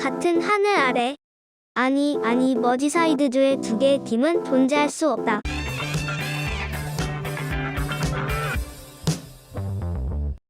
같은 하늘 아래. 아니, 아니, 머지사이드주의 두 개의 팀은 존재할 수 없다.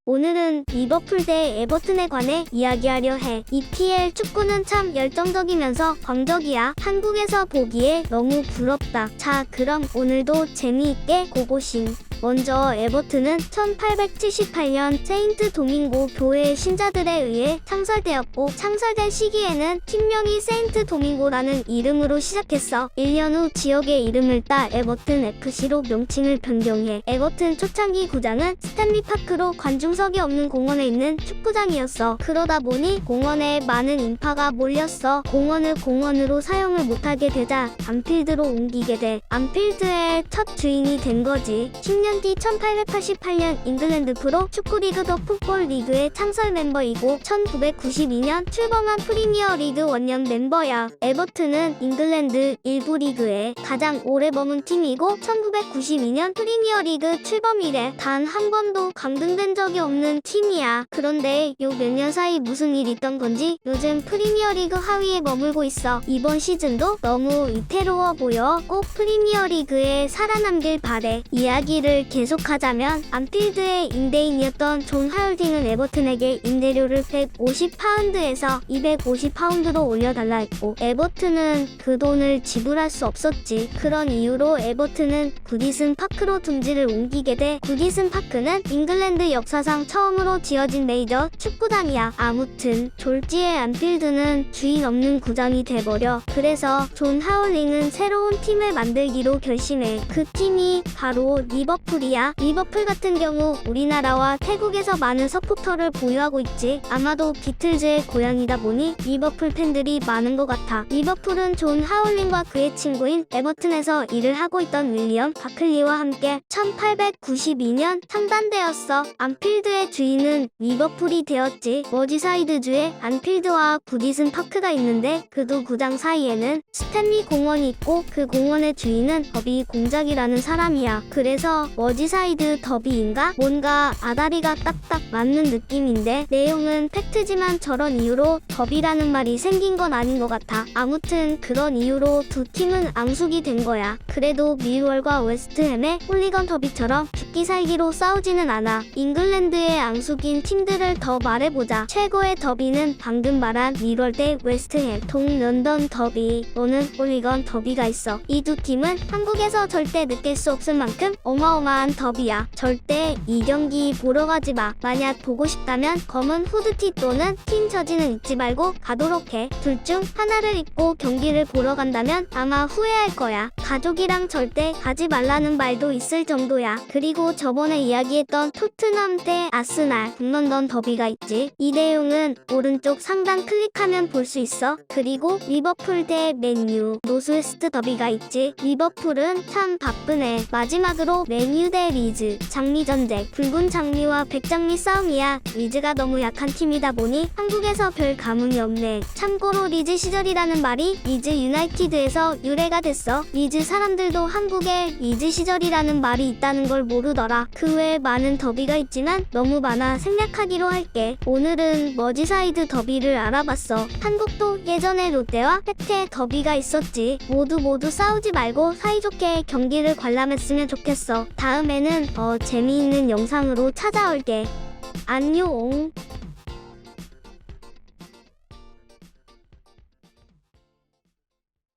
오늘은 리버풀 대 에버튼에 관해 이야기하려 해. EPL 축구는 참 열정적이면서 광적이야. 한국에서 보기에 너무 부럽다. 자, 그럼 오늘도 재미있게 고고싱. 먼저 에버튼은 1878년 세인트 도밍고 교회 신자들에 의해 창설되었고 창설된 시기에는 팀명이 세인트 도밍고라는 이름으로 시작했어. 1년 후 지역의 이름을 따 에버튼 FC로 명칭을 변경해 에버튼 초창기 구장은 스탠리 파크로 관중석이 없는 공원에 있는 축구장이었어. 그러다 보니 공원에 많은 인파가 몰렸어. 공원을 공원으로 사용을 못하게 되자 안필드로 옮기게 돼. 안필드의 첫 주인이 된 거지. 10년 뒤 1888년 잉글랜드 프로 축구리그 더 풋볼 리그의 창설 멤버이고 1992년 출범한 프리미어 리그 원년 멤버야. 에버튼은 잉글랜드 일부 리그에 가장 오래 머문 팀이고 1992년 프리미어 리그 출범 이래 단 한 번도 강등된 적이 없는 팀이야. 그런데 요 몇 년 사이 무슨 일 있던 건지 요즘 프리미어 리그 하위에 머물고 있어. 이번 시즌도 너무 위태로워 보여. 꼭 프리미어 리그에 살아남길 바래. 이야기를 계속하자면 안필드의 임대인이었던 존 하울딩은 에버튼에게 임대료를 150파운드에서 250파운드로 올려달라 했고 에버튼은 그 돈을 지불할 수 없었지. 그런 이유로 에버튼은 구디슨 파크로 둥지를 옮기게 돼 구디슨 파크는 잉글랜드 역사상 처음으로 지어진 메이저 축구단이야. 아무튼 졸지의 안필드는 주인 없는 구장이 돼버려. 그래서 존 하울링은 새로운 팀을 만들기로 결심해. 그 팀이 바로 리버풀 이야. 리버풀 같은 경우 우리나라와 태국에서 많은 서포터를 보유하고 있지. 아마도 비틀즈의 고향이다 보니 리버풀 팬들이 많은 것 같아. 리버풀은 존 하울링과 그의 친구인 에버튼에서 일을 하고 있던 윌리엄 바클리와 함께 1892년 창단되었어. 안필드의 주인은 리버풀이 되었지. 머지사이드주에 안필드와 구디슨 파크가 있는데 그두 구장 사이에는 스탠리 공원이 있고 그 공원의 주인은 더비 공작이라는 사람이야. 그래서 머지사이드 더비인가? 뭔가 아다리가 딱딱 맞는 느낌인데 내용은 팩트지만 저런 이유로 더비라는 말이 생긴 건 아닌 것 같아. 아무튼 그런 이유로 두 팀은 앙숙이 된 거야. 그래도 밀월과 웨스트햄의 홀리건 더비처럼 죽기 살기로 싸우지는 않아. 잉글랜드의 앙숙인 팀들을 더 말해보자. 최고의 더비는 방금 말한 밀월 대 웨스트햄, 동런던 더비 또는 홀리건 더비가 있어. 이 두 팀은 한국에서 절대 느낄 수 없을 만큼 어마어마한 더비야. 절대 이 경기 보러 가지 마. 만약 보고 싶다면 검은 후드티 또는 팀 저지는 입지 말고 가도록 해. 둘 중 하나를 입고 경기를 보러 간다면 아마 후회할 거야. 가족이랑 절대 가지 말라는 말도 있을 정도야. 그리고 저번에 이야기했던 토트넘 대 아스날 북런던 더비가 있지. 이 내용은 오른쪽 상단 클릭하면 볼 수 있어. 그리고 리버풀 대 맨유 노스웨스트 더비가 있지. 리버풀은 참 바쁘네. 마지막으로 맨유 대 리즈 장미 전쟁 붉은 장미와 백장미 싸움이야. 리즈가 너무 약한 팀이다 보니 한국에서 별 감흥이 없네. 참고로 리즈 시절이라는 말이 리즈 유나이티드에서 유래가 됐어. 리즈 사람들도 한국에 리즈 시절이라는 말이 있다는 걸 모르 더라. 그 외에 많은 더비가 있지만 너무 많아 생략하기로 할게. 오늘은 머지사이드 더비를 알아봤어. 한국도 예전에 롯데와 혜태 더비가 있었지. 모두 모두 싸우지 말고 사이좋게 경기를 관람했으면 좋겠어. 다음에는 더 재미있는 영상으로 찾아올게. 안녕.